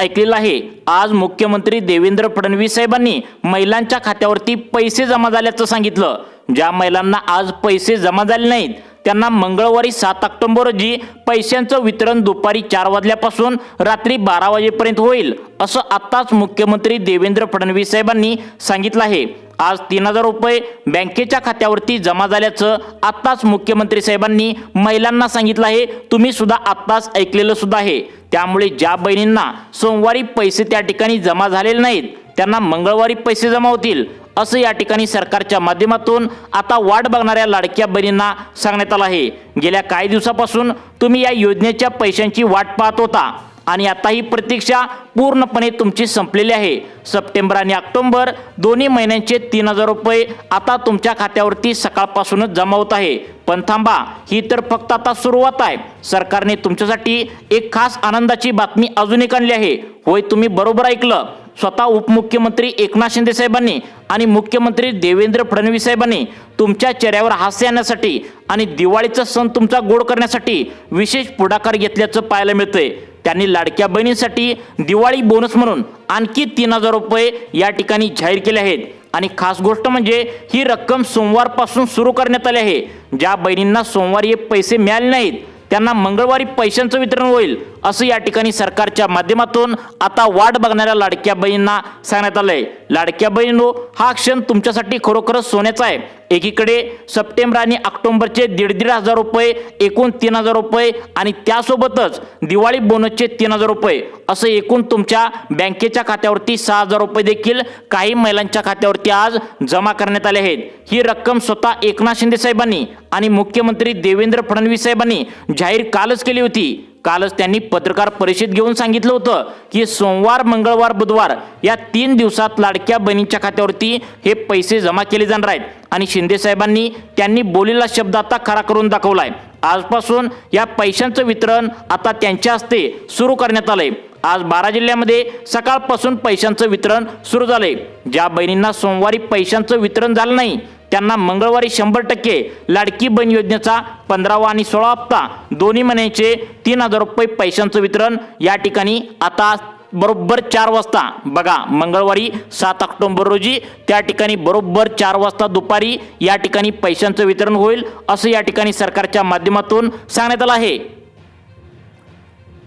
ऐकलेलं आहे. आज मुख्यमंत्री देवेंद्र फडणवीस साहेबांनी महिलांच्या खात्यावरती पैसे जमा झाल्याचं सांगितलं. ज्या महिलांना आज पैसे जमा झाले नाहीत त्यांना मंगळवारी सात ऑक्टोबर रोजी पैशांचं वितरण दुपारी चार वाजल्यापासून रात्री बारा वाजेपर्यंत होईल असं आत्ताच मुख्यमंत्री देवेंद्र फडणवीस साहेबांनी सांगितलं आहे. आज तीन हजार रुपये बँकेच्या खात्यावरती जमा झाल्याचं आत्ताच मुख्यमंत्री साहेबांनी महिलांना सांगितलं आहे. तुम्ही सुद्धा आत्ताच ऐकलेलं सुद्धा आहे. त्यामुळे ज्या बहिणींना सोमवारी पैसे त्या ठिकाणी जमा झालेले नाहीत त्यांना मंगळवारी पैसे जमा होतील असं या ठिकाणी सरकारच्या माध्यमातून आता वाट बघणाऱ्या लाडक्या बहिणींना सांगण्यात आलं आहे. गेल्या काही दिवसापासून तुम्ही या योजनेच्या पैशांची वाट पाहत होता आणि आता ही प्रतीक्षा पूर्णपणे तुमची संपलेली आहे. सप्टेंबर आणि ऑक्टोबर दोन्ही महिन्यांचे तीन हजार रुपये आता तुमच्या खात्यावरती सकाळपासूनच जमा होत आहे. पण थांबा ही तर फक्त आता सुरुवात आहे. सरकारने तुमच्यासाठी एक खास आनंदाची बातमी अजून एक आणली आहे. होय तुम्ही बरोबर ऐकलं. स्वतः उपमुख्यमंत्री एकनाथ शिंदे साहेबांनी आणि मुख्यमंत्री देवेंद्र फडणवीस साहेबांनी तुमच्या चेहऱ्यावर हास्य आणण्यासाठी आणि दिवाळीचा सण तुमचा गोड करण्यासाठी विशेष पुढाकार घेतल्याचं पाहायला मिळतंय. त्यांनी लाडक्या बहिणींसाठी दिवाळी बोनस म्हणून आणखी तीन हजार रुपये या ठिकाणी जाहीर केले आहेत. आणि खास गोष्ट म्हणजे ही रक्कम सोमवारपासून सुरू करण्यात आली आहे. ज्या बहिणींना सोमवारी हे पैसे मिळाले नाहीत त्यांना मंगळवारी पैशांचं वितरण होईल. असं या ठिकाणी सरकारच्या माध्यमातून आता वाट बघणाऱ्या लाडक्या बहिणींना सांगण्यात आलंय. लाडक्या बहिणींनो हा क्षण तुमच्यासाठी खरोखरच सोन्याचा आहे. एकीकडे सप्टेंबर आणि ऑक्टोबरचे दीड दीड हजार रुपये एकूण तीन हजार रुपये आणि त्यासोबतच दिवाळी बोनसचे तीन हजार रुपये. असं एकूण तुमच्या बँकेच्या खात्यावरती सहा हजार रुपये देखील काही महिलांच्या खात्यावरती आज जमा करण्यात आले आहेत. ही रक्कम स्वतः एकनाथ शिंदे साहेबांनी आणि मुख्यमंत्री देवेंद्र फडणवीस साहेबांनी जाहीर कालच केली होती. कालच त्यांनी पत्रकार परिषद घेऊन सांगितलं होतं की सोमवार मंगळवार बुधवार या तीन दिवसात लाडक्या बहिणींच्या खात्यावरती हे पैसे जमा केले जाणार आहेत. आणि शिंदे साहेबांनी त्यांनी बोललेला शब्द आता खरा करून दाखवलाय. आजपासून या पैशांचं वितरण आता त्यांच्या हस्ते सुरू करण्यात आलंय. आज बारा जिल्ह्यामध्ये सकाळपासून पैशांचं वितरण सुरू झालंय. ज्या बहिणींना सोमवारी पैशांचं वितरण झालं नाही त्यांना मंगळवारी शंभर टक्के लाडकी बहीण योजनेचा पंधरावा आणि सोळा हप्ता. दोन्ही महिन्याचे तीन हजार रुपये पैशांचं वितरण या ठिकाणी आता बरोबर चार वाजता. बघा मंगळवारी सात ऑक्टोबर रोजी त्या ठिकाणी बरोबर चार वाजता दुपारी या ठिकाणी पैशांचं वितरण होईल असं या ठिकाणी सरकारच्या माध्यमातून सांगण्यात आलं आहे.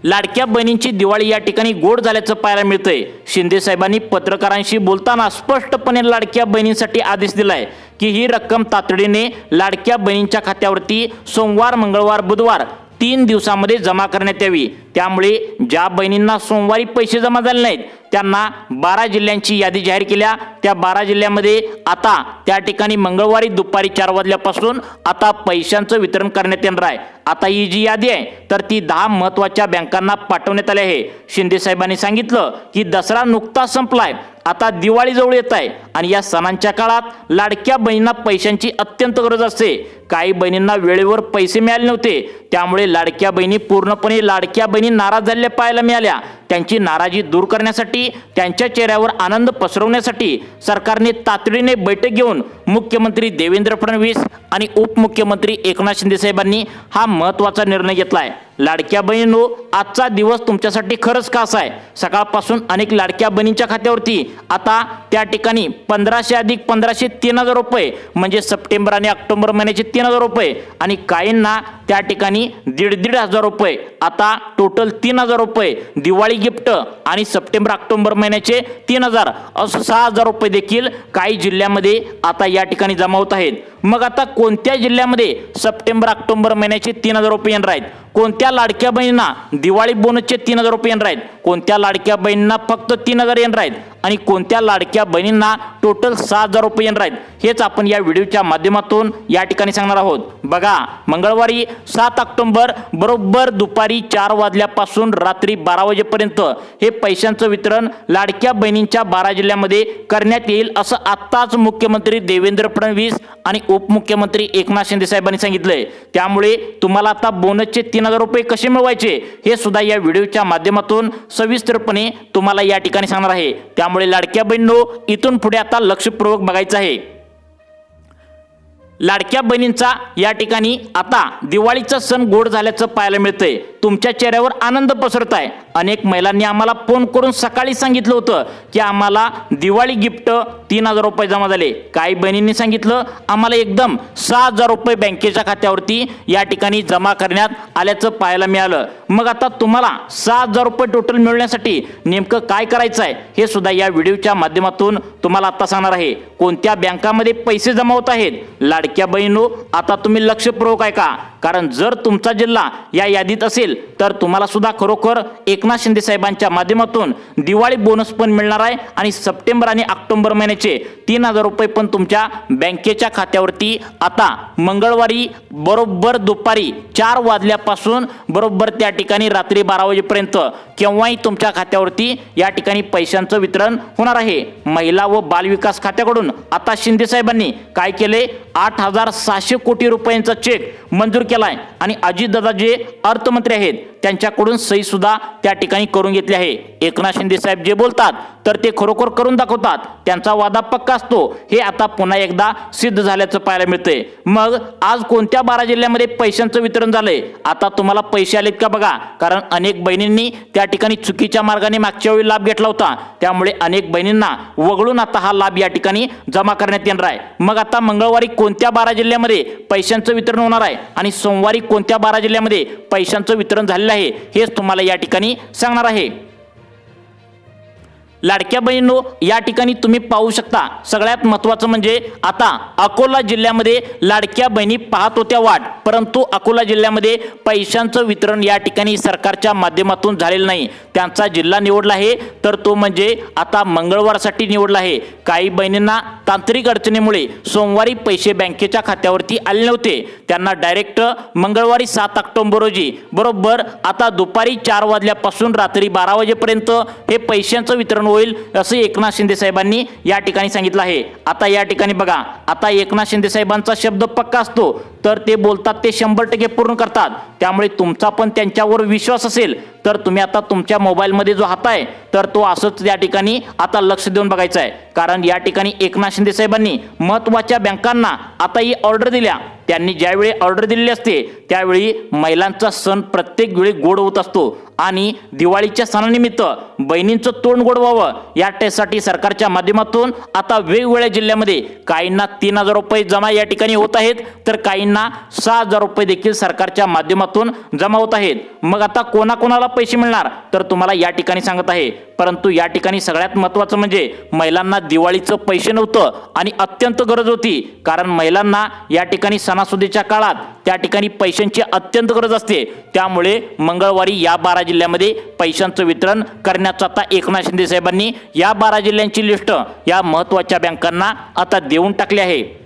लाडक्या बहिणींची दिवाळी या ठिकाणी गोड झाल्याचं पाहायला मिळतंय. शिंदे साहेबांनी पत्रकारांशी बोलताना स्पष्टपणे लाडक्या बहिणींसाठी आदेश दिलाय की ही रक्कम तातडीने लाडक्या बहिणींच्या खात्यावरती सोमवार मंगळवार बुधवार तीन दिवसामध्ये जमा करण्यात यावी. त्यामुळे ज्या बहिणींना सोमवारी पैसे जमा झाले नाहीत त्यांना बारा जिल्ह्यांची यादी जाहीर केल्या. त्या बारा जिल्ह्यामध्ये आता त्या ठिकाणी मंगळवारी दुपारी चार वाजल्यापासून आता पैशांचं वितरण करण्यात येणार आहे. आता ही जी यादी आहे तर ती दहा महत्त्वाच्या बँकांना पाठवण्यात आली आहे. शिंदे साहेबांनी सांगितलं की दसरा नुकताच संपलाय. आता दिवाळी जवळ येत आहे आणि या सणांच्या काळात लाडक्या बहिणींना पैशांची अत्यंत गरज असते. काही बहिणींना वेळेवर पैसे मिळाले नव्हते. त्यामुळे लाडक्या बहिणी पूर्णपणे लाडक्या बहिणी नाराज झालेल्या पाहायला मिळाल्या. त्यांची नाराजी दूर करण्यासाठी त्यांच्या चेहऱ्यावर आनंद पसरवण्यासाठी सरकारने तातडीने बैठक घेऊन मुख्यमंत्री देवेंद्र फडणवीस आणि उपमुख्यमंत्री एकनाथ शिंदे साहेबांनी हा महत्त्वाचा निर्णय घेतला आहे लाडक्या बहिणींनो आजचा दिवस तुमच्यासाठी खरंच खास आहे. सकाळपासून अनेक लाडक्या बहिणींच्या खात्यावरती आता त्या ठिकाणी पंधराशे अधिक पंधराशे तीन हजार रुपये म्हणजे सप्टेंबर आणि ऑक्टोबर महिन्याचे तीन हजार रुपये आणि काहींना त्या ठिकाणी दीड दीड हजार रुपये आता टोटल तीन हजार रुपये दिवाळी गिफ्ट आणि सप्टेंबर ऑक्टोबर महिन्याचे तीन हजार असं सहा हजार रुपये देखील काही जिल्ह्यामध्ये आता या ठिकाणी जमा होत आहेत. मग आता कोणत्या जिल्ह्यामध्ये सप्टेंबर ऑक्टोबर महिन्याचे तीन हजार रुपये येणार आहेत? कोणत्या लाडक्या बहिणींना दिवाळी बोनसचे तीन हजार रुपये येणार आहेत? कोणत्या लाडक्या बहिणींना फक्त तीन हजार येणार आहेत? आणि कोणत्या लाडक्या बहिणींना टोटल सहा हजार रुपये येणार आहेत? हेच आपण या व्हिडिओच्या माध्यमातून या ठिकाणी सांगणार आहोत. बघा मंगळवारी सात ऑक्टोबर बरोबर दुपारी चार वाजल्यापासून रात्री बारा वाजेपर्यंत हे पैशांचं वितरण लाडक्या बहिणींच्या बारा जिल्ह्यामध्ये करण्यात येईल असं आत्ताच मुख्यमंत्री देवेंद्र फडणवीस आणि उपमुख्यमंत्री एकनाथ शिंदे साहेबांनी सांगितलंय. त्यामुळे तुम्हाला आता बोनसचे तीन हजार रुपये कसे मिळवायचे हे सुद्धा या व्हिडिओच्या माध्यमातून सविस्तरपणे तुम्हाला या ठिकाणी सांगणार आहे. त्यामुळे लाडक्या बहिणींनो इथून पुढे आता लक्षपूर्वक बघायचं आहे. लाडक्या बहिणींचा या ठिकाणी आता दिवाळीचा सण गोड झाल्याचं पाहायला मिळतंय. तुमच्या चेहऱ्यावर आनंद पसरत आहे अनेक महिलांनी आम्हाला फोन करून सकाळी सांगितलं होतं की आम्हाला दिवाळी गिफ्ट तीन हजार रुपये जमा झाले. काही बहिणींनी सांगितलं आम्हाला एकदम सहा हजार रुपये बँकेच्या खात्यावरती या ठिकाणी जमा करण्यात आल्याचं पाहायला मिळालं. मग आता तुम्हाला सहा हजार रुपये टोटल मिळण्यासाठी नेमकं काय करायचं आहे हे सुद्धा या व्हिडिओच्या माध्यमातून तुम्हाला आता सांगणार आहे. कोणत्या बँकामध्ये पैसे जमा होत आहेत? लाडक्या बहिणू आता तुम्ही लक्षपूर्वक आहे का? कारण जर तुमचा जिल्हा या यादीत असेल तर तुम्हाला सुद्धा खरोखर एकनाथ शिंदे साहेबांच्या माध्यमातून दिवाळी बोनस पण मिळणार आहे आणि सप्टेंबर आणि ऑक्टोबर महिन्याचे तीन हजार रुपये पण तुमच्या बँकेच्या खात्यावरती आता मंगळवारी बरोबर दुपारी चार वाजल्यापासून बरोबर त्या ठिकाणी रात्री बारा वाजेपर्यंत केव्हाही तुमच्या खात्यावरती या ठिकाणी पैशांचं वितरण होणार आहे. महिला व बालविकास खात्याकडून आता शिंदे साहेबांनी काय केले? आठ हजार सहाशे कोटी रुपयांचा चेक मंजूर केलाय. आणि अजितदादा जे अर्थमंत्री आहेत त्यांच्याकडून सही सुद्धा त्या ठिकाणी करून घेतली आहे. एकनाथ शिंदे साहेब जे बोलतात तर ते खरोखर करून दाखवतात. त्यांचा वादा पक्का असतो. हे आता पुन्हा एकदा सिद्ध झाल्याचं पाहायला मिळतंय. मग आज कोणत्या बारा जिल्ह्यामध्ये पैशांचं वितरण झालंय? आता तुम्हाला पैसे आलेत का बघा? कारण अनेक बहिणींनी त्या ठिकाणी चुकीच्या मार्गाने मागच्या वेळी लाभ घेतला होता. त्यामुळे अनेक बहिणींना वगळून आता हा लाभ या ठिकाणी जमा करण्यात येणार आहे. मग आता मंगळवारी कोणत्या बारा जिल्ह्यामध्ये पैशांचं वितरण होणार आहे? आणि सोमवारी कोणत्या बारा जिल्ह्यामध्ये पैशांचं वितरण झालेलं आहे हेच तुम्हाला या ठिकाणी सांगणार आहे. लाडक्या बहिणींनो या ठिकाणी तुम्ही पाहू शकता सगळ्यात महत्त्वाचं म्हणजे आता अकोला जिल्ह्यामध्ये लाडक्या बहिणी पाहत होत्या वाट परंतु अकोला जिल्ह्यामध्ये पैशांचं वितरण या ठिकाणी सरकारच्या माध्यमातून झालेलं नाही. त्यांचा जिल्हा निवडला आहे तर तो म्हणजे आता मंगळवारसाठी निवडला आहे. काही बहिणींना तांत्रिक अडचणीमुळे सोमवारी पैसे बँकेच्या खात्यावरती आले नव्हते. त्यांना डायरेक्ट मंगळवारी सात ऑक्टोबर रोजी बरोबर आता दुपारी चार वाजल्यापासून रात्री बारा वाजेपर्यंत हे पैशांचं वितरण होईल असं एकनाथ शिंदे साहेबांनी या ठिकाणी सांगितलं आहे. आता या ठिकाणी बघा आता एकनाथ शिंदे साहेबांचा शब्द पक्का असतो. तर ते बोलतात ते शंभर टक्के पूर्ण करतात. त्यामुळे तुमचा पण त्यांच्यावर विश्वास असेल तर तुम्ही आता तुमच्या मोबाईलमध्ये जो हात आहे तर तो असंच या ठिकाणी आता लक्ष देऊन बघायचं आहे. कारण या ठिकाणी एकनाथ शिंदे साहेबांनी महत्त्वाच्या बँकांना आता ही ऑर्डर दिल्या. त्यांनी ज्यावेळी ऑर्डर दिलेली असते त्यावेळी महिलांचा सण प्रत्येक वेळी गोड होत असतो. आणि दिवाळीच्या सणानिमित्त बहिणींचं तोंड गोड व्हावं यासाठी सरकारच्या माध्यमातून आता वेगवेगळ्या जिल्ह्यामध्ये काहींना तीन हजार रुपये जमा या ठिकाणी होत आहेत तर काहींना सहा हजार रुपये देखील सरकारच्या माध्यमातून जमा होत आहेत. मग आता कोणाकोणाला पैसे मिळणार तर तुम्हाला या ठिकाणी सांगत आहे. परंतु या ठिकाणी सगळ्यात महत्त्वाचं म्हणजे महिलांना दिवाळीचं पैसे नव्हतं आणि अत्यंत गरज होती कारण महिलांना या ठिकाणी सणासुदीच्या काळात त्या ठिकाणी पैशांची अत्यंत गरज असते. त्यामुळे मंगळवारी या बारा जिल्ह्यामध्ये पैशांचं वितरण करण्याचं आता एकनाथ शिंदे साहेबांनी या बारा जिल्ह्यांची लिस्ट या महत्त्वाच्या बँकांना आता देऊन टाकली आहे.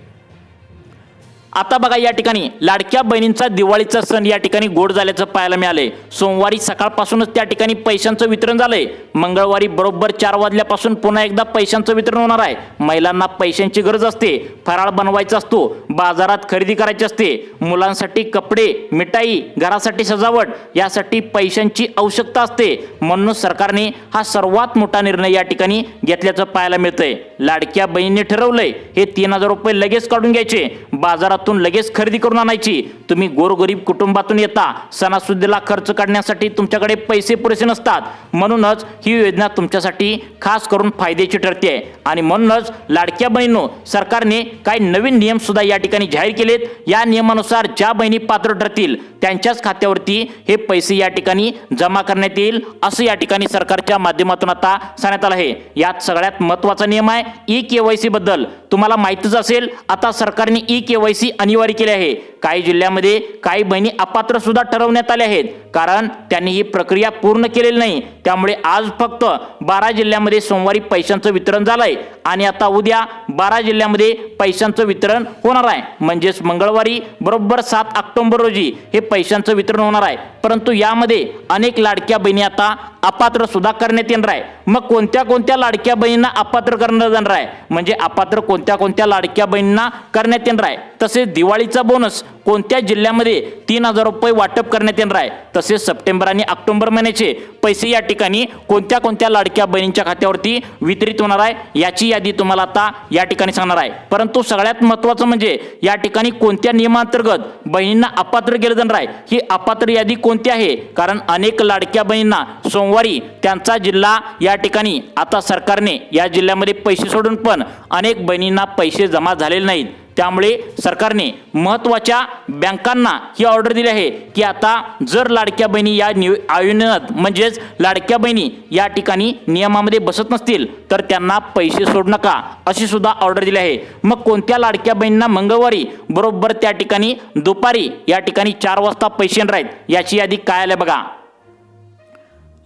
आता बघा या ठिकाणी लाडक्या बहिणींचा दिवाळीचा सण या ठिकाणी गोड झाल्याचं पाहायला मिळालंय. सोमवारी सकाळपासूनच त्या ठिकाणी पैशांचं वितरण झालंय. मंगळवारी बरोबर चार वाजल्यापासून पुन्हा एकदा पैशांचं वितरण होणार आहे. महिलांना पैशांची गरज असते फराळ बनवायचा असतो बाजारात खरेदी करायची असते. मुलांसाठी कपडे मिठाई घरासाठी सजावट यासाठी पैशांची आवश्यकता असते. म्हणून सरकारने हा सर्वात मोठा निर्णय या ठिकाणी घेतल्याचं पाहायला मिळतंय. लाडक्या बहिणीने ठरवलंय हे तीन हजार रुपये लगेच काढून घ्यायचे. बाजारात बाजारातून लगेच खरेदी करून आणायची. तुम्ही गोरगरीब कुटुंबातून येता. सणासुदीला खर्च काढण्यासाठी तुमच्याकडे पैसे पुरेसे नसतात. म्हणूनच ही योजना तुमच्यासाठी खास करून फायद्याची ठरते आहे आणि म्हणूनच लाडक्या बहिणींनो सरकारने काही नवीन नियम सुद्धा या ठिकाणी जाहीर केलेत. या नियमानुसार ज्या बहिणी पात्र ठरतील त्यांच्याच खात्यावरती हे पैसे या ठिकाणी जमा करण्यात येईल असं या ठिकाणी सरकारच्या माध्यमातून आता सांगण्यात आलं आहे. यात सगळ्यात महत्त्वाचा नियम आहे ई के वाय सी बद्दल. तुम्हाला माहितीच असेल आता सरकारने ई के वाय सी अनिवार्य केले आहे. काही जिल्ह्यामध्ये काही बहिणी अपात्र सुद्धा ठरवण्यात आल्या आहेत. कारण त्यांनी ही प्रक्रिया पूर्ण केलेली नाही. त्यामुळे आज फक्त बारा जिल्ह्यामध्ये सोमवारी पैशांचं वितरण झालंय. आणि आता उद्या बारा जिल्ह्यामध्ये पैशांचं वितरण होणार आहे. म्हणजेच मंगळवारी बरोबर सात ऑक्टोबर रोजी हे पैशांचं वितरण होणार आहे. परंतु यामध्ये अनेक लाडक्या बहिणी आता अपात्र सुद्धा करण्यात येणार आहे. मग कोणत्या कोणत्या लाडक्या बहिणींना अपात्र करण्यात येणार आहे? म्हणजे अपात्र कोणत्या कोणत्या लाडक्या बहिणींना करण्यात येणार आहे? तसेच दिवाळीचा बोनस कोणत्या जिल्ह्यामध्ये तीन हजार रुपये वाटप करण्यात येणार आहे? तसेच सप्टेंबर आणि ऑक्टोबर महिन्याचे पैसे या ठिकाणी कोणत्या कोणत्या लाडक्या बहिणींच्या खात्यावरती वितरित होणार आहे? याची यादी तुम्हाला आता या ठिकाणी सांगणार आहे. परंतु सगळ्यात महत्त्वाचं म्हणजे या ठिकाणी कोणत्या नियमांतर्गत बहिणींना अपात्र केलं जाणार आहे? ही अपात्र यादी कोणती आहे? कारण अनेक लाडक्या बहिणींना सोमवारी त्यांचा जिल्हा या ठिकाणी आता सरकारने या जिल्ह्यामध्ये पैसे सोडून पण अनेक बहिणींना पैसे जमा झालेले नाहीत. त्यामुळे सरकारने महत्त्वाच्या बँकांना ही ऑर्डर दिली आहे की आता जर लाडक्या बहिणी या निव आयोजनात म्हणजेच लाडक्या बहिणी या ठिकाणी नियमामध्ये बसत नसतील तर त्यांना पैसे सोडू नका अशी सुद्धा ऑर्डर दिली आहे. मग कोणत्या लाडक्या बहिणींना मंगळवारी बरोबर त्या ठिकाणी दुपारी या ठिकाणी चार वाजता पैसे येणार याची यादी काय आल्या बघा.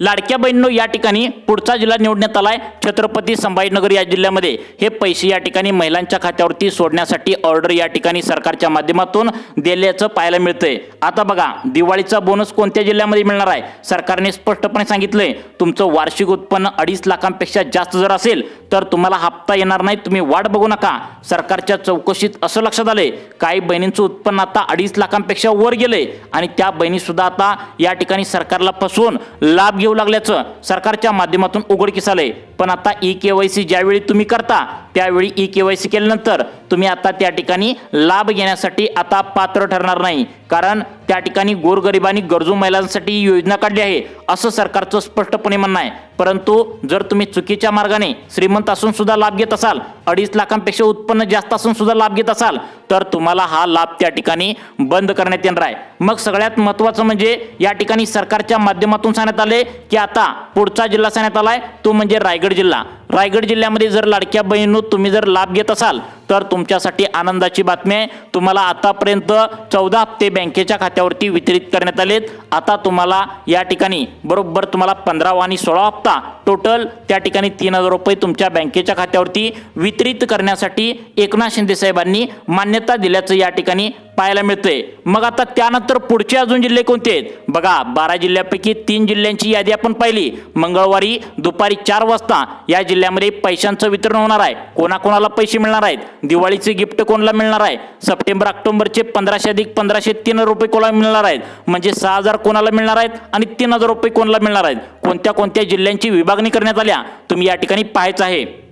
लाडक्या बहिणींनो या ठिकाणी पुढचा जिल्हा निवडण्यात आलाय. छत्रपती संभाजीनगर या जिल्ह्यामध्ये हे पैसे या ठिकाणी महिलांच्या खात्यावरती सोडण्यासाठी ऑर्डर या ठिकाणी सरकारच्या माध्यमातून दिल्याचं पाहायला मिळतंय. आता बघा दिवाळीचा बोनस कोणत्या जिल्ह्यामध्ये मिळणार आहे? सरकारने स्पष्टपणे सांगितलंय तुमचं वार्षिक उत्पन्न अडीच लाखांपेक्षा जास्त जर असेल तर तुम्हाला हप्ता येणार नाही. तुम्ही वाट बघू नका. सरकारच्या चौकशीत असं लक्षात आलंय. काही बहिणींचं उत्पन्न आता अडीच लाखांपेक्षा वर गेलंय आणि त्या बहिणी सुद्धा आता या ठिकाणी सरकारला फसवून लाभ घेऊ लागल्याचं सरकारच्या माध्यमातून उघडकीस आलंय पण आता ई के वाय सी ज्यावेळी तुम्ही करता त्यावेळी ई के वाय सी केल्यानंतर तुम्ही आता त्या ठिकाणी लाभ घेण्यासाठी आता पात्र ठरणार नाही. कारण त्या ठिकाणी गोरगरिबांनी गरजू महिलांसाठी ही योजना काढली आहे असं सरकारचं स्पष्टपणे म्हणणं आहे. परंतु जर तुम्ही चुकीच्या मार्गाने श्रीमंत असून सुद्धा लाभ घेत असाल अडीच लाखांपेक्षा उत्पन्न जास्त असून सुद्धा लाभ घेत असाल तर तुम्हाला हा लाभ त्या ठिकाणी बंद करण्यात येणार आहे. मग सगळ्यात महत्वाचं म्हणजे या ठिकाणी सरकारच्या माध्यमातून सांगण्यात आले की आता पुढचा जिल्हा सांगण्यात आलाय तो म्हणजे रायगड जिल्हा. रायगड जिल्ह्यामध्ये जर लाडक्या बहिणींनो तुम्ही जर लाभ घेत असाल तर तुमच्यासाठी आनंदाची बातमी आहे. तुम्हाला आतापर्यंत चौदा हप्ते बँकेच्या खात्यावरती वितरित करण्यात आलेत. आता तुम्हाला या ठिकाणी बरोबर तुम्हाला पंधरावा आणि सोळा हप्ता टोटल त्या ठिकाणी तीन हजार रुपये तुमच्या बँकेच्या खात्यावरती वितरित करण्यासाठी एकनाथ शिंदे साहेबांनी मान्यता दिल्याचं या ठिकाणी पाहायला मिळतंय. मग आता त्यानंतर पुढचे अजून जिल्हे कोणते आहेत? बघा बारा जिल्ह्यापैकी तीन जिल्ह्यांची यादी आपण पाहिली. मंगळवारी दुपारी चार वाजता या जिल्ह्यामध्ये पैशांचं वितरण होणार आहे. कोणाकोणाला पैसे मिळणार आहेत? दिवाळीचे गिफ्ट कोणाला मिळणार आहे? सप्टेंबर ऑक्टोबरचे पंधराशे अधिक पंधराशे तीन रुपये कोणाला मिळणार आहेत? म्हणजे सहा हजार कोणाला मिळणार आहेत आणि तीन हजार रुपये कोणाला मिळणार आहेत? कोणत्या कोणत्या जिल्ह्यांची विभागणी करण्यात आल्या तुम्ही या ठिकाणी पाहायचं आहे.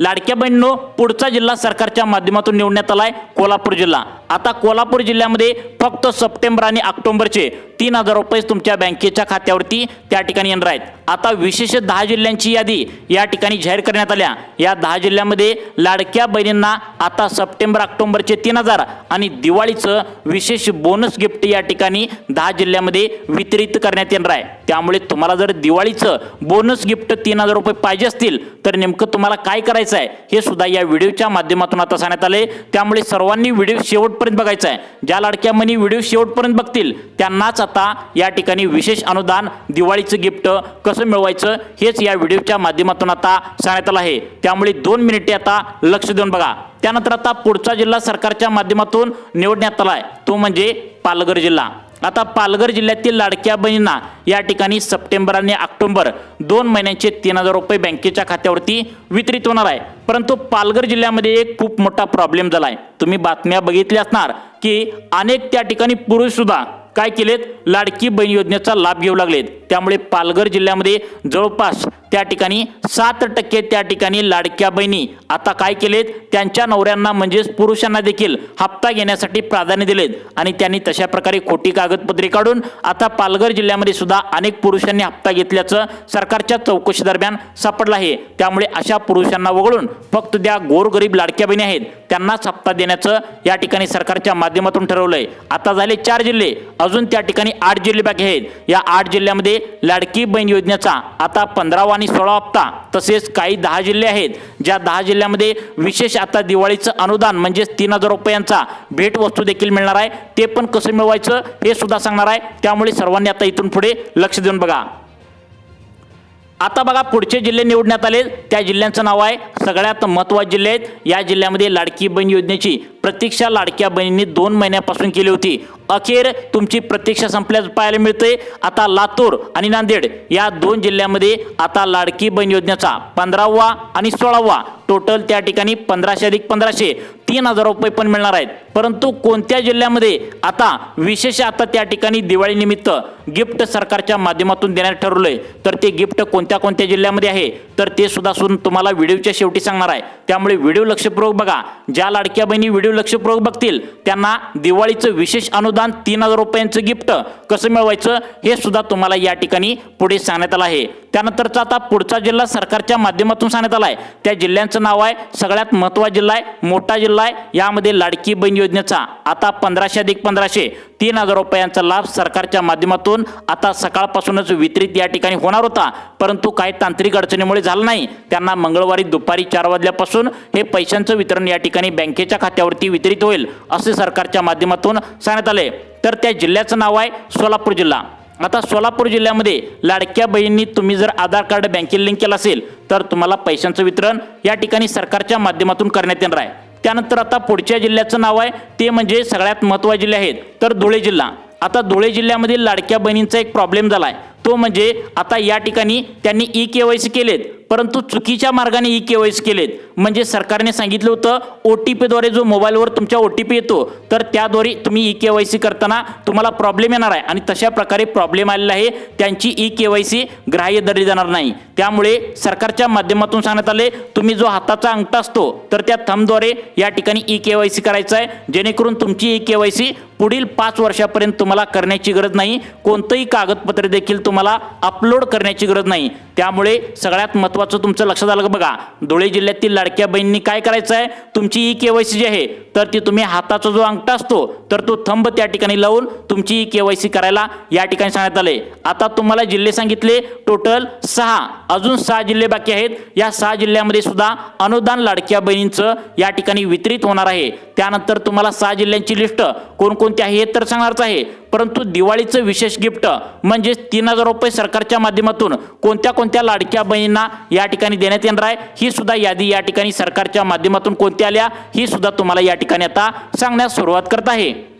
लाडक्या बहिणीनो पुढचा जिल्हा सरकारच्या माध्यमातून निवडण्यात आलाय कोल्हापूर जिल्हा. आता कोल्हापूर जिल्ह्यामध्ये फक्त सप्टेंबर आणि ऑक्टोबरचे तीन हजार रुपये तुमच्या बँकेच्या खात्यावरती त्या ठिकाणी येणार आहेत. आता विशेष दहा जिल्ह्यांची यादी या ठिकाणी जाहीर करण्यात आल्या. या दहा जिल्ह्यामध्ये लाडक्या बहिणींना आता सप्टेंबर ऑक्टोबरचे तीन हजार आणि दिवाळीचं विशेष बोनस गिफ्ट या ठिकाणी दहा जिल्ह्यामध्ये वितरित करण्यात येणार आहे. त्यामुळे तुम्हाला जर दिवाळीचं बोनस गिफ्ट तीन हजार रुपये पाहिजे असतील तर नेमकं तुम्हाला काय करायचं? आहे. हे सुद्धा या व्हिडिओच्या माध्यमातून आता सांगण्यात आले त्यामुळे सर्वांनी व्हिडिओ शेवटपर्यंत बघायचा आहे. ज्या लाडक्या मनी व्हिडिओ शेवटपर्यंत बघतील त्यांनाच आता या ठिकाणी विशेष अनुदान दिवाळीचं गिफ्ट कसं मिळवायचं हेच या व्हिडिओच्या माध्यमातून आता सांगण्यात आलं आहे. त्यामुळे दोन मिनिटे आता लक्ष देऊन बघा. त्यानंतर आता पुढचा जिल्हा सरकारच्या माध्यमातून निवडण्यात आला आहे तो म्हणजे पालघर जिल्हा. आता पालघर जिल्ह्यातील लाडक्या बहिणींना या ठिकाणी सप्टेंबर आणि ऑक्टोबर दोन महिन्यांचे तीन हजार रुपये बँकेच्या खात्यावरती वितरित होणार आहे. परंतु पालघर जिल्ह्यामध्ये एक खूप मोठा प्रॉब्लेम झाला आहे तुम्ही बातम्या बघितल्या असणार की अनेक त्या ठिकाणी पुरुषसुद्धा काय केलेत? लाडकी बहीण योजनेचा लाभ घेऊ लागलेत. त्यामुळे पालघर जिल्ह्यामध्ये जवळपास त्या ठिकाणी सात टक्के त्या ठिकाणी लाडक्या बहिणी. आता काय केलेत? त्यांच्या नवऱ्यांना म्हणजेच पुरुषांना देखील हप्ता घेण्यासाठी प्राधान्य दिलेत. आणि त्यांनी तशा प्रकारे खोटी कागदपत्रे काढून आता पालघर जिल्ह्यामध्ये सुद्धा अनेक पुरुषांनी हप्ता घेतल्याचं सरकारच्या चौकशी दरम्यान सापडलं आहे. त्यामुळे अशा पुरुषांना वगळून फक्त त्या गोरगरीब लाडक्या बहिणी आहेत. त्यांनाच हप्ता देण्याचं या ठिकाणी सरकारच्या माध्यमातून ठरवलंय. आता झाले चार जिल्हे. अजून त्या ठिकाणी आठ जिल्हे बाकी आहेत. या आठ जिल्ह्यामध्ये लाडकी बहीण योजनेचा आता पंधरावा आणि सोळा हप्ता तसेच काही दहा जिल्हे आहेत ज्या दहा जिल्ह्यामध्ये विशेष आता दिवाळीचं अनुदान म्हणजेच तीन हजार रुपयांचा भेटवस्तू देखील मिळणार आहे. ते पण कसं मिळवायचं हे सुद्धा सांगणार आहे. त्यामुळे सर्वांनी आता इथून पुढे लक्ष देऊन बघा. आता बघा पुढचे जिल्हे निवडण्यात आले त्या जिल्ह्यांचं नाव आहे. सगळ्यात महत्त्वाचे जिल्हे आहेत. या जिल्ह्यामध्ये लाडकी बहीण योजनेची प्रतीक्षा लाडक्या बहिणींनी दोन महिन्यापासून केली होती. अखेर तुमची प्रतीक्षा संपल्याचं पाहायला मिळते आता लातूर आणि नांदेड या दोन जिल्ह्यामध्ये आता लाडकी बहीण योजनेचा पंधरावा आणि सोळावा टोटल त्या ठिकाणी पंधराशे अधिक पंधराशे तीन हजार रुपये पण मिळणार आहेत. परंतु कोणत्या जिल्ह्यामध्ये आता विशेष आता त्या ठिकाणी दिवाळीनिमित्त गिफ्ट सरकारच्या माध्यमातून देण्यात ठरवलंय तर ते गिफ्ट कोणत्या कोणत्या जिल्ह्यामध्ये आहे? तर ते सुद्धा सुद्धा तुम्हाला व्हिडिओच्या शेवटी सांगणार आहे. त्यामुळे व्हिडिओ लक्षपूर्वक बघा. ज्या लाडक्या बहिणी व्हिडिओ लक्षपूर्वक बघतील. त्यांना दिवाळीचं विशेष अनुदान तीन हजार रुपयांचं गिफ्ट कसं मिळवायचं हे सुद्धा तुम्हाला या ठिकाणी पुढे सांगण्यात आलं आहे. त्यानंतरचा आता पुढचा जिल्हा सरकारच्या माध्यमातून सांगण्यात आला आहे. त्या जिल्ह्यांचं नाव आहे सगळ्यात महत्त्वाचा जिल्हा आहे मोठा जिल्हा आहे यामध्ये लाडकी बहीण योजनेचा. आता पंधराशे अधिक पंधराशे. तीन हजार रुपयांचा लाभ सरकारच्या माध्यमातून आता सकाळपासूनच वितरित या ठिकाणी होणार होता. परंतु काही तांत्रिक अडचणीमुळे झालं नाही. त्यांना मंगळवारी दुपारी चार वाजल्यापासून हे पैशांचं वितरण या ठिकाणी बँकेच्या खात्यावरती वितरित होईल असे सरकारच्या माध्यमातून सांगण्यात आले. तर त्या जिल्ह्याचं नाव आहे सोलापूर जिल्हा. आता सोलापूर जिल्ह्यामध्ये लाडक्या बहिणींनी तुम्ही जर आधार कार्ड बँकेला लिंक केलं असेल तर तुम्हाला पैशांचं वितरण या ठिकाणी सरकारच्या माध्यमातून करण्यात येणार आहे. त्यानंतर आता पुढच्या जिल्ह्याचं नाव आहे ते म्हणजे सगळ्यात महत्त्वाचे जिल्हे आहेत. तर धुळे जिल्हा. आता धुळे जिल्ह्यामधील लाडक्या बहिणींचा एक प्रॉब्लेम झाला आहे तो म्हणजे आता या ठिकाणी त्यांनी ई के वाय सी केलेत परंतु चुकीच्या मार्गाने ई के वाय सी केलेत. म्हणजे सरकारने सांगितलं होतं ओ टी पीद्वारे जो मोबाईलवर तुमच्या ओ टी पी येतो तर त्याद्वारे तुम्ही ई के वाय सी करताना तुम्हाला प्रॉब्लेम येणार आहे. आणि तशा प्रकारे प्रॉब्लेम आलेला आहे त्यांची ई के वाय सी ग्राह्य धरली जाणार नाही. त्यामुळे सरकारच्या माध्यमातून सांगण्यात आले तुम्ही जो हाताचा अंगठा असतो तर त्या थंबद्वारे या ठिकाणी ई के वाय सी करायचं आहे. जेणेकरून तुमची ई के वाय सी पुढील पाच वर्षापर्यंत तुम्हाला करण्याची गरज नाही. कोणतंही कागदपत्र देखील तुम्हाला अपलोड करण्याची गरज नाही. त्यामुळे सगळ्यात महत्त्वाचं तुमचं लक्षात आलं बघा धुळे जिल्ह्यातील लाडक्या बहिणींनी काय करायचं आहे? तुमची ई के जी आहे तर ती तुम्ही हाताचा जो अंगठा असतो तर तो थंब त्या ठिकाणी लावून तुमची ई के करायला या ठिकाणी सांगण्यात आले आता तुम्हाला जिल्हे सांगितले टोटल सहा अजून सहा जिल्हे बाकी आहेत. या सहा जिल्ह्यामध्ये सुद्धा अनुदान लाडक्या बहिणींचं या ठिकाणी वितरित होणार आहे. त्यानंतर तुम्हाला सहा जिल्ह्यांची लिस्ट कोणकोणती आहे हे तर सांगणारच आहे. परंतु दिवाळीचं विशेष गिफ्ट म्हणजेच तीन हजार रुपये सरकारच्या माध्यमातून कोणत्या कोणत्या लाडक्या बहिणींना या ठिकाणी देण्यात येणार आहे ही सुद्धा यादी या ठिकाणी सरकारच्या माध्यमातून कोणत्या आल्या ही सुद्धा तुम्हाला या ठिकाणी आता सांगण्यास सुरुवात करत आहे.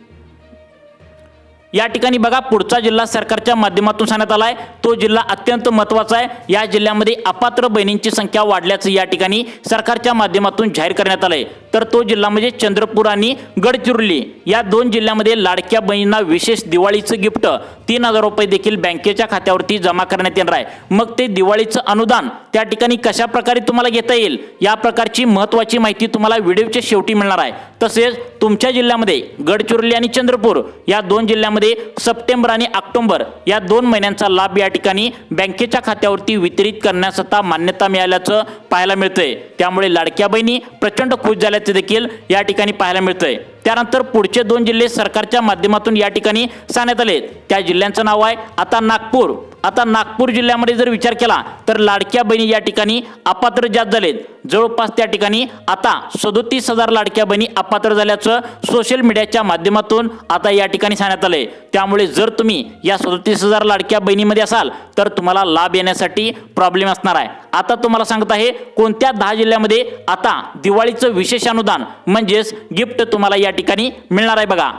या ठिकाणी बघा पुढचा जिल्हा सरकारच्या माध्यमातून सांगण्यात आला आहे तो जिल्हा अत्यंत महत्त्वाचा आहे. या जिल्ह्यामध्ये अपात्र बहिणींची संख्या वाढल्याचं या ठिकाणी सरकारच्या माध्यमातून जाहीर करण्यात आलंय. तर तो जिल्हा म्हणजे चंद्रपूर आणि गडचिरोली. या दोन जिल्ह्यामध्ये लाडक्या बहिणींना विशेष दिवाळीचं गिफ्ट तीन हजार रुपये देखील बँकेच्या खात्यावरती जमा करण्यात येणार आहे. मग ते दिवाळीचं अनुदान त्या ठिकाणी कशा प्रकारे तुम्हाला घेता येईल? या प्रकारची महत्वाची माहिती तुम्हाला व्हिडिओच्या शेवटी मिळणार आहे. तसेच तुमच्या जिल्ह्यामध्ये गडचिरोली आणि चंद्रपूर या दोन जिल्ह्यामध्ये सप्टेंबर आणि ऑक्टोबर या दोन महिन्यांचा लाभ या ठिकाणी बँकेच्या खात्यावरती वितरित करण्यास आता मान्यता मिळाल्याचं पाहायला मिळतंय. त्यामुळे लाडक्या बहिणी प्रचंड खुश झाल्याचे देखील या ठिकाणी पाहायला मिळतंय. त्यानंतर पुढचे दोन जिल्हे सरकारच्या माध्यमातून या ठिकाणी सांगण्यात आले. त्या जिल्ह्यांचं नाव आहे आता नागपूर. आता नागपूर जिल्ह्यामध्ये जर विचार केला तर लाडक्या बहिणी या ठिकाणी अपात्र जात झालेत. जवळपास त्या ठिकाणी आता सदोतीस हजार लाडक्या बहिणी अपात्र झाल्याचं सोशल मीडियाच्या माध्यमातून आता या ठिकाणी सांगण्यात आलंय. त्यामुळे जर तुम्ही या सदोतीस हजार लाडक्या बहिणीमध्ये असाल तर तुम्हाला लाभ येण्यासाठी प्रॉब्लेम असणार आहे. आता तुम्हाला सांगत आहे कोणत्या दहा जिल्ह्यामध्ये आता दिवाळीचं विशेष अनुदान म्हणजेच गिफ्ट तुम्हाला या ठिकाणी मिळणार आहे बघा.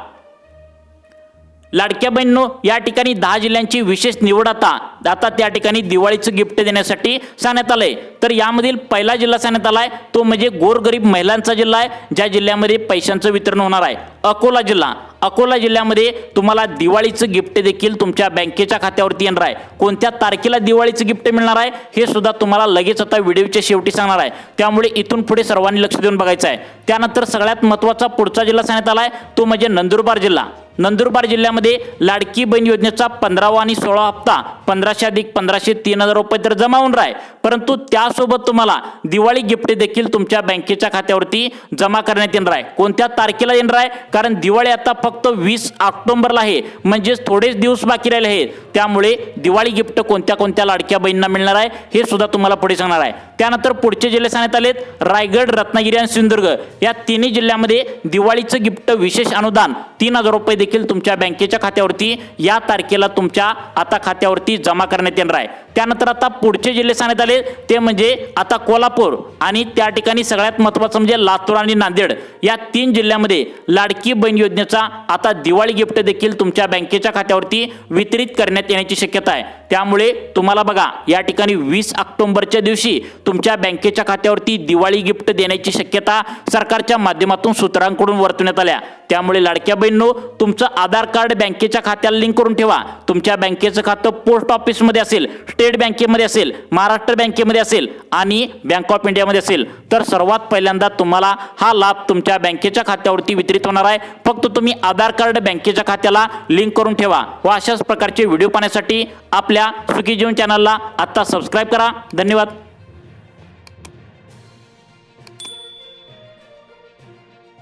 लाडक्या बहिणनो या ठिकाणी दहा जिल्ह्यांची विशेष निवड आता. आता त्या ठिकाणी दिवाळीचं गिफ्ट देण्यासाठी सांगण्यात आलंय. तर यामधील पहिला जिल्हा सांगण्यात आलाय तो म्हणजे गोरगरीब महिलांचा जिल्हा आहे ज्या जिल्ह्यामध्ये पैशांचं वितरण होणार आहे. अकोला जिल्हा. अकोला जिल्ह्यामध्ये तुम्हाला दिवाळीचं गिफ्ट देखील तुमच्या बँकेच्या खात्यावरती येणार आहे. कोणत्या तारखेला दिवाळीचं गिफ्ट मिळणार आहे हे सुद्धा तुम्हाला लगेच आता व्हिडिओच्या शेवटी सांगणार आहे. त्यामुळे इथून पुढे सर्वांनी लक्ष देऊन बघायचं आहे. त्यानंतर सगळ्यात महत्त्वाचा पुढचा जिल्हा सांगण्यात आला आहे तो म्हणजे नंदुरबार जिल्हा. नंदुरबार जिल्ह्यामध्ये लाडकी बहीण योजनेचा पंधरावा आणि सोळा हप्ता पंधराशे अधिक पंधराशे तीन हजार रुपये तर जमा होऊन आहे परंतु त्यासोबत तुम्हाला दिवाळी गिफ्ट देखील तुमच्या बँकेच्या खात्यावरती जमा करण्यात येणार आहे. कोणत्या तारखेला येणार आहे? कारण दिवाळी आता फक्त वीस ऑक्टोबरला आहे. म्हणजेच थोडेच दिवस बाकी राहिले आहेत. त्यामुळे दिवाळी गिफ्ट कोणत्या कोणत्या लाडक्या बहिणींना मिळणार आहे? हे सुद्धा तुम्हाला पुढे सांगणार आहे. त्यानंतर पुढचे जिल्हे सांगण्यात आलेत. रायगड रत्नागिरी आणि सिंधुदुर्ग. या तिन्ही जिल्ह्यामध्ये दिवाळीचं गिफ्ट विशेष अनुदान तीन हजार रुपये देखील तुमच्या बँकेच्या खात्यावरती या तारखेला तुमच्या आता खात्यावरती जमा करण्यात येणार आहे. त्यानंतर आता पुढचे जिल्हे सांगण्यात आले ते म्हणजे आता कोल्हापूर आणि त्या ठिकाणी सगळ्यात महत्त्वाचं म्हणजे लातूर आणि नांदेड या तीन जिल्ह्यामध्ये लाडकी बहीण योजनेचा आता दिवाळी गिफ्ट देखील तुमच्या बँकेच्या खात्यावरती वितरित करण्यात येण्याची शक्यता आहे. त्यामुळे तुम्हाला बघा या ठिकाणी वीस ऑक्टोबरच्या दिवशी तुमच्या बँकेच्या खात्यावरती दिवाळी गिफ्ट देण्याची शक्यता सरकारच्या माध्यमातून सूत्रांकडून वर्तवण्यात आल्या. त्यामुळे लाडक्या बहिणींनो तुमचं आधार कार्ड बँकेच्या खात्याला लिंक करून ठेवा. तुमच्या बँकेचं खातं पोस्ट ऑफिसमध्ये असेल स्टेट बँकेमध्ये असेल महाराष्ट्र बँकेमध्ये असेल आणि बँक ऑफ इंडियामध्ये असेल. तर सर्वात पहिल्यांदा तुम्हाला हा लाभ तुमच्या बँकेच्या खात्यावरती वितरित होणार आहे. फक्त तुम्ही आधार कार्ड बँकेच्या खात्याला लिंक करून ठेवा. व अशाच प्रकारचे व्हिडिओ पाहण्यासाठी आपल्या सुखी जीवन चॅनलला आत्ता सबस्क्राईब करा. धन्यवाद.